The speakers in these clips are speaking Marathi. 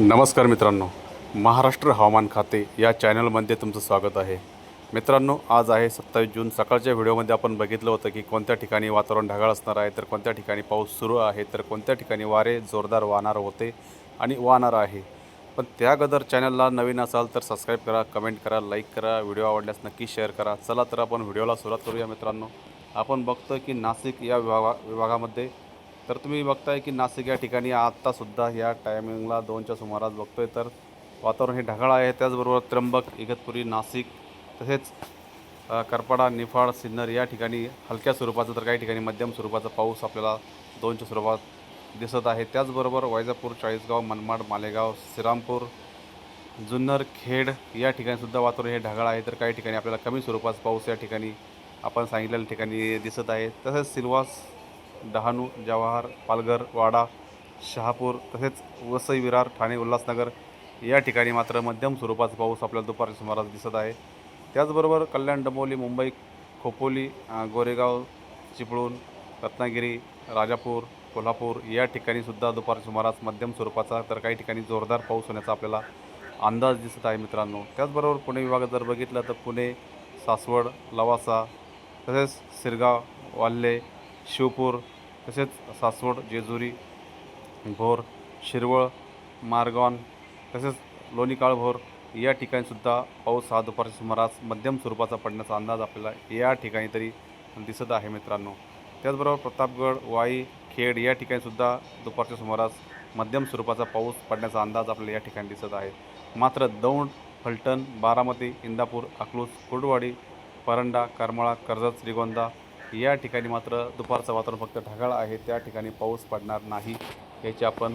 नमस्कार मित्रांनो. महाराष्ट्र हवामान खाते या चॅनलमध्ये तुमचं स्वागत आहे. मित्रांनो आज आहे सत्तावीस जून. सकाळच्या व्हिडिओमध्ये आपण बघितलं होतं की कोणत्या ठिकाणी वातावरण ढगाळ असणार आहे तर कोणत्या ठिकाणी पाऊस सुरू आहे तर कोणत्या ठिकाणी वारे जोरदार वाहणार होते आणि वाहणार आहे. पण त्या अगोदर चॅनलला नवीन असाल तर सबस्क्राईब करा कमेंट करा लाईक करा व्हिडिओ आवडल्यास नक्की शेअर करा. चला तर आपण व्हिडिओला सुरुवात करूया मित्रांनो. आपण बघतो की नाशिक या विभागा विभागामध्ये तर तुम्ही बघताय की नाशिक या ठिकाणी आत्तासुद्धा ह्या टायमिंगला दोनच्या सुमारास बघतोय. तर वातावरण हे ढगाळ आहे. त्याचबरोबर त्र्यंबक इगतपुरी नाशिक तसेच करपाडा निफाड सिन्नर या ठिकाणी हलक्या स्वरूपाचा तर काही ठिकाणी मध्यम स्वरूपाचा पाऊस आपल्याला दोनच्या स्वरूपात दिसत आहे. त्याचबरोबर वैजापूर चाळीसगाव मनमाड मालेगाव श्रीरामपूर जुन्नर खेड या ठिकाणीसुद्धा वातावरण हे ढगाळ आहे. तर काही ठिकाणी आपल्याला कमी स्वरूपाचा पाऊस या ठिकाणी आपण सांगितलेल्या ठिकाणी दिसत आहे. तसेच सिल्वास डहाणू जवाहर पालघर वाडा शहापूर तसेच वसई विरार ठाणे उल्हासनगर या ठिकाणी मात्र मध्यम स्वरूपाचा पाऊस आपल्याला दुपारच्या सुमारास दिसत आहे. त्याचबरोबर कल्याण डंबोली मुंबई खोपोली गोरेगाव चिपळूण रत्नागिरी राजापूर कोल्हापूर या ठिकाणीसुद्धा दुपारच्या सुमारास मध्यम स्वरूपाचा तर काही ठिकाणी जोरदार पाऊस होण्याचा आपल्याला अंदाज दिसत आहे मित्रांनो. त्याचबरोबर पुणे विभागात जर बघितलं तर पुणे सासवड लवासा तसेच सिरगाव वाल्हे शिवपूर तसेच सासवड जेजुरी भोर शिरवळ मार्गॉन तसेच लोणी काळभोर या ठिकाणीसुद्धा पाऊस हा दुपारच्या सुमारास मध्यम स्वरूपाचा पडण्याचा अंदाज आपल्याला या ठिकाणी तरी दिसत आहे मित्रांनो. त्याचबरोबर प्रतापगड वाई खेड या ठिकाणीसुद्धा दुपारच्या सुमारास मध्यम स्वरूपाचा पाऊस पडण्याचा अंदाज आपल्याला या ठिकाणी दिसत आहे. मात्र दौंड फलटण बारामती इंदापूर अकलूज कुर्डवाडी परंडा करमाळा कर्जत श्रीगोंदा या ठिकाणी मात्र दुपारचं वातावरण फक्त ढगाळ आहे त्या ठिकाणी पाऊस पडणार नाही याची आपण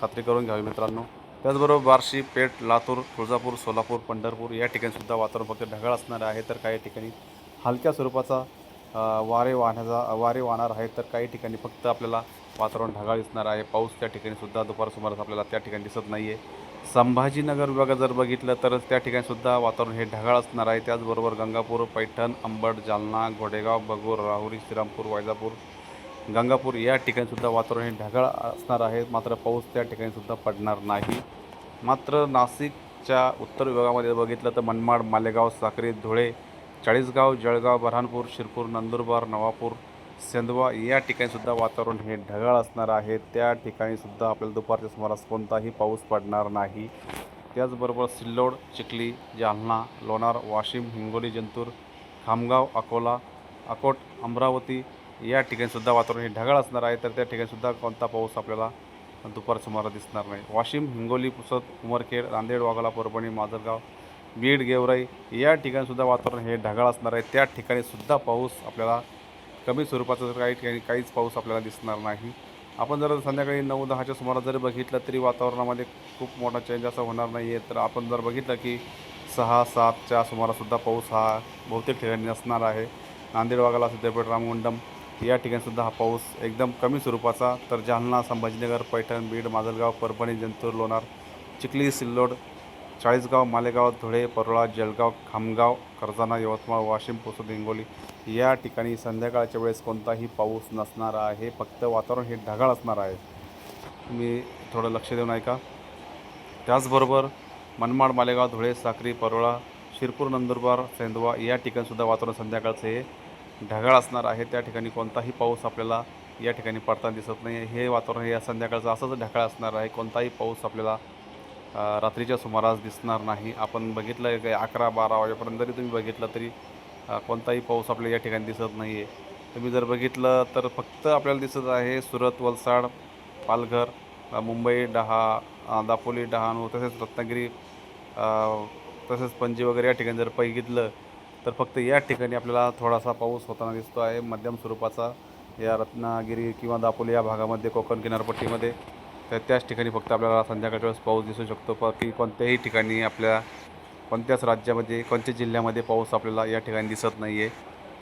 खात्री करून घ्यावी मित्रांनो. त्याचबरोबर बार्शी पेठ लातूर तुळजापूर सोलापूर पंढरपूर या ठिकाणीसुद्धा वातावरण फक्त ढगाळ असणार आहे. तर काही ठिकाणी हलक्या स्वरूपाचा वारे वाहण्याचा वारे वाहणार आहे तर काही ठिकाणी फक्त आपल्याला वातावरण ढगाळ दिसणार आहे. पाऊस त्या ठिकाणी सुद्धा दुपार सुमारास आपल्याला त्या ठिकाणी दिसत नाही आहे संभाजीनगर विभागात जर बघितलं तर त्या ठिकाणी सुद्धा वातावरण हे ढगाळ असणार आहे. त्याचबरोबर गंगापूर पैठण अंबड जालना घोडेगाव बगूर राहुरी श्रीरामपूर वैजापूर गंगापूर या ठिकाणी सुद्धा वातावरण हे ढगाळ असणार आहे. मात्र पाऊस त्या ठिकाणी सुद्धा पडणार नाही. मात्र नाशिकच्या उत्तर विभागामध्ये बघितलं तर मनमाड मालेगाव साक्री धुळे चाळीसगाव जळगाव बऱ्हाणपूर शिरपूर नंदुरबार नवापूर सेंदवा या ठिकाणीसुद्धा वातावरण हे ढगाळ असणार आहे. त्या ठिकाणीसुद्धा आपल्याला दुपारच्या सुमारास कोणताही पाऊस पडणार नाही. त्याचबरोबर सिल्लोड चिखली जालना लोणार वाशिम हिंगोली जंतूर खामगाव अकोला अकोट अमरावती या ठिकाणीसुद्धा वातावरण हे ढगाळ असणार आहे. तर त्या ठिकाणीसुद्धा कोणता पाऊस आपल्याला दुपार सुमारास दिसणार नाही. वाशिम हिंगोली पुसद उमरखेड नांदेड वाघाला परभणी माजलगाव बीड गेवराई या ठिकाणीसुद्धा वातावरण हे ढगाळ असणार आहे. त्या ठिकाणीसुद्धा पाऊस आपल्याला कमी स्वरूपाचा तर काही ठिकाणी काहीच पाऊस आपल्याला दिसणार नाही. आपण जर संध्याकाळी नऊ दहाच्या सुमारास जरी बघितलं तरी वातावरणामध्ये खूप मोठा चेंज असा होणार नाही आहे तर आपण जर बघितलं की सहा सातच्या सुमारासुद्धा पाऊस हा बहुतेक ठिकाणी असणार आहे. नांदेड वाघाला सिद्धपेठ रामगुंडम या ठिकाणीसुद्धा हा पाऊस एकदम कमी स्वरूपाचा. तर जालना संभाजीनगर पैठण बीड माजलगाव परभणी जंतूर लोणार चिखली सिल्लोड चाळीसगाव मालेगाव धुळे परोळा जळगाव खामगाव कर्जाना यवतमाळ वाशिम पुसद हिंगोली या ठिकाणी संध्याकाळच्या वेळेस कोणताही पाऊस नसणार आहे. फक्त वातावरण हे ढगाळ असणार आहे. तुम्ही थोडं लक्ष देऊन ऐका. त्याचबरोबर मनमाड मालेगाव धुळे साक्री परोळा शिरपूर नंदुरबार सेंदवा या ठिकाणीसुद्धा वातावरण संध्याकाळचं हे ढगाळ असणार आहे. त्या ठिकाणी कोणताही पाऊस आपल्याला या ठिकाणी पडताना दिसत नाही हे वातावरण हे संध्याकाळचं असंच ढगाळ असणार आहे. कोणताही पाऊस आपल्याला रात्रीच्या सुमारास दिसणार नाही. आपण बघितलं की अकरा बारा वाजेपर्यंत जरी तुम्ही बघितलं तरी कोणताही पाऊस आपल्याला या ठिकाणी दिसत नाही आहे तुम्ही जर बघितलं तर फक्त आपल्याला दिसत आहे सुरत वलसाड पालघर मुंबई डहा दापोली डहाणू तसेच रत्नागिरी तसेच पणजी वगैरे या ठिकाणी जर बघितलं तर फक्त या ठिकाणी आपल्याला थोडासा पाऊस होताना दिसतो आहे. मध्यम स्वरूपाचा या रत्नागिरी किंवा दापोली या भागामध्ये कोकण किनारपट्टीमध्ये. तर त्याच ठिकाणी फक्त आपल्याला संध्याकाळच्या वेळेस पाऊस दिसू शकतो. बाकी कोणत्याही ठिकाणी आपल्या कोणत्याच राज्यामध्ये कोणत्याच जिल्ह्यामध्ये पाऊस आपल्याला या ठिकाणी दिसत नाही आहे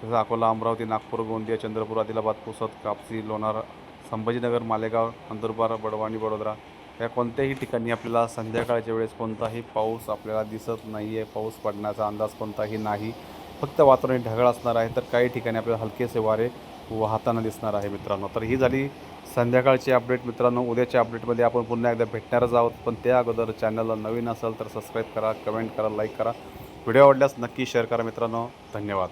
जसं अकोला अमरावती नागपूर गोंदिया चंद्रपूर आदिलाबाद पुसद कापसी लोणार संभाजीनगर मालेगाव नंदुरबार बडवाणी वडोदरा या कोणत्याही ठिकाणी आपल्याला संध्याकाळच्या वेळेस कोणताही पाऊस आपल्याला दिसत नाही आहे पाऊस पडण्याचा अंदाज कोणताही नाही. फक्त वातावरण ढगाळ असणार आहे. तर काही ठिकाणी आपल्याला हलकेसे वारे वाहताना दिसणार आहे मित्रांनो. तर ही झाली संध्याकाळची अपडेट मित्रांनो उद्याच्या अपडेटमध्ये आपण पुन्हा एकदा भेटणारच आहोत. पण त्या अगोदर चॅनलला नवीन असेल तर सबस्क्राईब करा कमेंट करा लाईक करा. व्हिडिओ आवडल्यास नक्की शेअर करा मित्रांनो. धन्यवाद.